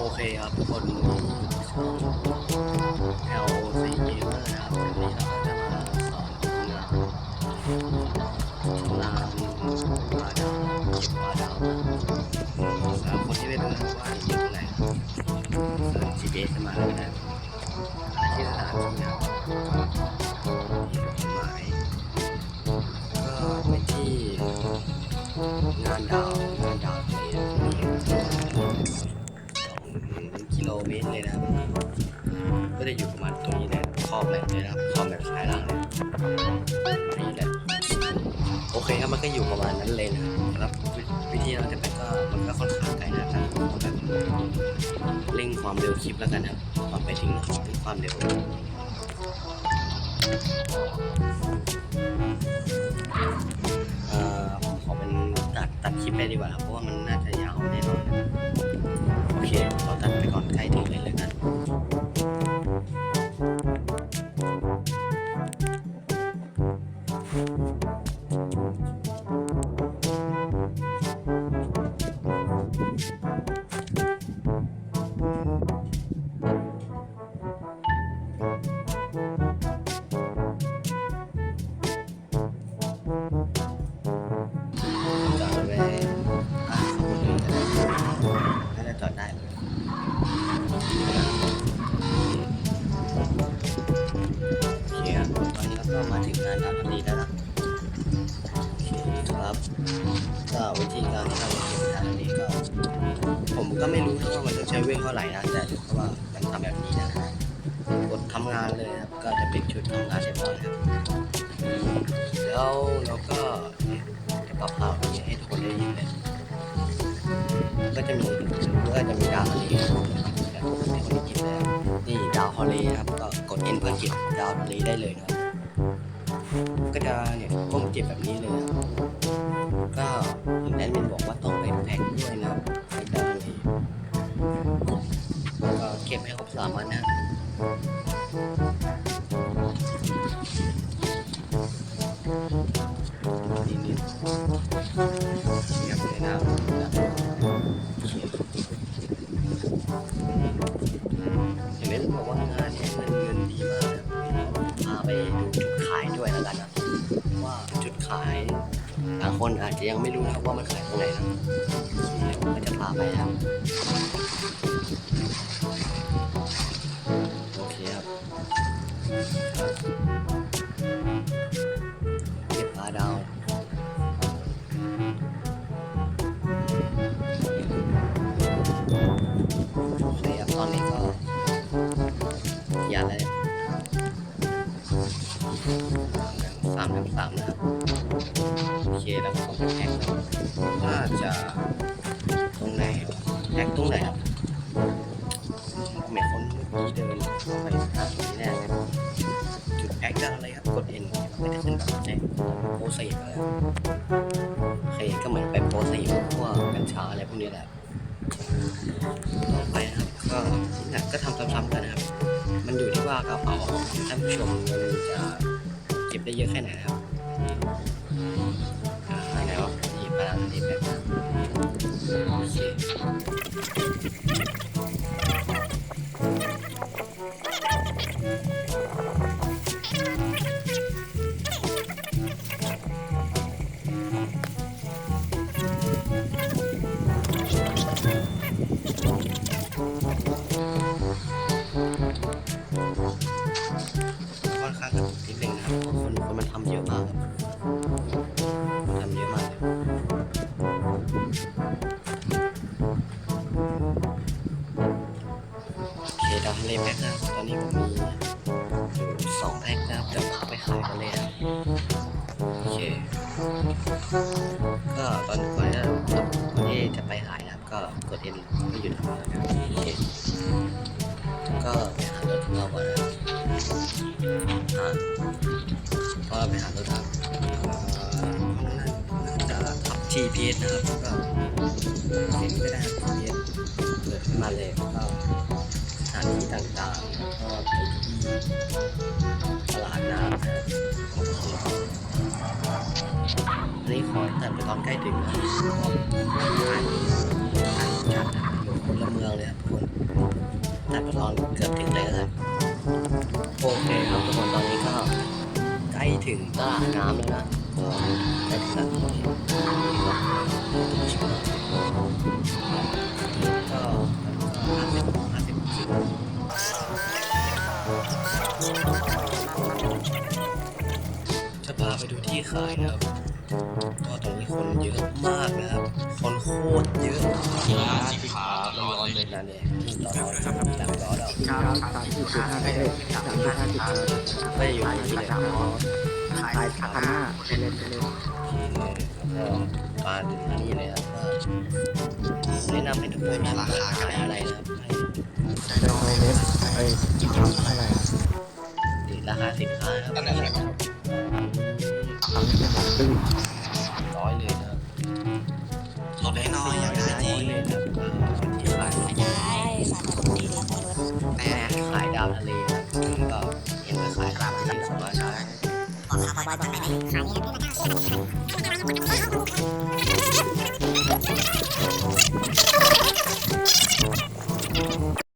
โอเคครับทุกคนช่อง LC Gamer นะครับวันนี้เราก็จะมาสอนทำงานทำงานวาดาวเก็บวาดาวสำหรับคนที่ไม่รู้นะครับว่าอยู่ตรงไหนครับเสิร์ช GPS มาแล้วนะที่สถานที่นะครับมีจุดหมายก็เป็นที่งานดาว เมตรเลยนะครับ ก็จะอยู่ประมาณตรงนี้เลยขอบแมปเลยนะครับขอบแมปซ้ายล่างเลยนี่แหละโอเคครับมันก็อยู่ประมาณนั้นเลยนะครับวิวิธีเราจะไปก็มันก็ค่อนข้างไกลนะครับแบบเร่งความเร็วคลิปแล้วกันครับก่อนไปถึงถึงความเร็วเอ่อผมขอเป็นตัดตัดคลิปไปดีกว่าครับเพราะว่ามันน่าจะยาวแน่นอน ก็มาถึงงานดาวทะเลแล้วนะครับก็วิธีการที่เราจะเก็บดาวทะเลก็ ผมก็ไม่รู้นะว่ามันจะใช้เวลเท่าไหร่นะแต่รู้ว่ามันทำแบบนี้นะกดทำงานเลยครับก็จะเป็นชุดทำงานเรียบร้อยครับแล้วเราก็จะปรับภาพอย่างนี้ให้ทุกคนได้ยินเลยก็จะมีก็จะมีดาวทะเลแบบที่คนได้ยินเลยนี่ดาวทะเลครับก็กด N เพื่อเก็บดาวทะเลได้เลยนะครับ ก็จะเนี่ยก้มเก็บแบบนี้เลยนะครับก็ถึงแอดมินบอกว่าต้องไปแพ็คด้วยนะครับแพ็คดาทะเลก็เก็บให้ครบสามวันนะนี่นี่เก็บเลยนะครับเห็นไหมบอกว่างานเนี่ยเงินเงินดีมากพาไปดู ขายบางคนอาจจะยังไม่รู้นะครับว่ามันขายตรงไหนนะก็จะพาไปครับ เคแล้วก็ต้องแท็กน่าจะตรงไหนแท็กตรงไหนครับไม่คนเมื่อกี้เดินเข้าไปหางนี้แน่จุดแอคอะไรครับกดเอ็นไม่ได้ขึ้นแบบแจ้โพสต์อะไรครับโอเคก็เหมือนไปโพสต์พวกกัญชาอะไรพวกนี้แหละต่อไปนะครับก็เนี่ก็ทำซ้ำๆกันนะครับ มันอยู่ที่ว่ากระเป๋าของท่านผู้ชมจะเก็บได้เยอะแค่ไหนครับ Madame des พ็คนะครับตอนนี้ผมมีสองแพ็คนะครับเดี๋ยวพาไปขายกันเลยครับโอเคก็ตอนก่อนนะก่อนที่จะไปขายนะครับ ก็กดเอ็นก็หยุดทำงานนะโอเคก็ไปหารถของเราก่อนนะครับอ่าก็ไปหารถครับน่าจะขับ GPS นะครับก็เห็นก็ได้ครับ GPS เปิดขึ้นมาเลย นนี้ขอตัดไปตอนใกล้ถึงนะถ่ายถ่ายชัดนะอยู่คนละเมืองางเลยครับทุกคนแต่ก็ลองเกือบถึงเลยแล้วโอเคครับทุกคนตอนนี้ก็ใกล้ถึงตลาดน้ำแล้วนะก็ใกล้ถึงแล้วก็ห้าสิบห้าสิบจะพาไปดูที่ขายนะครับ ก็ตรงนี้คนเยอะมากนะครับ คนโคตรเยอะร้านสิขาร้อนเลยนั่นเองร้อนๆดังร้อนอะครับสามสิบห้าสิบสามสิบห้าสิบไม่ได้อยู่ที่นี่เลยสามรอยขายพันห้าเลยไปเลยที่เลยแล้วมาถึงที่นี่เลยครับก็แนะนำให้ทุกคนราคาขายอะไรนะครับให้เดินไปเล็บไอ้ทำเท่าไร่ติดราคาสินค้าครับึ่งร้อยเลยนะลดน้อยอยากได้จริงเลยได้สารดีรับรถแต่ขายดาวทะเลนะก็ยังไม่ขายดาวทะเลสองร้อยชาบอกข่าวบ่อยๆบอกไปไหนขายเนี่ยไม่ต้ช่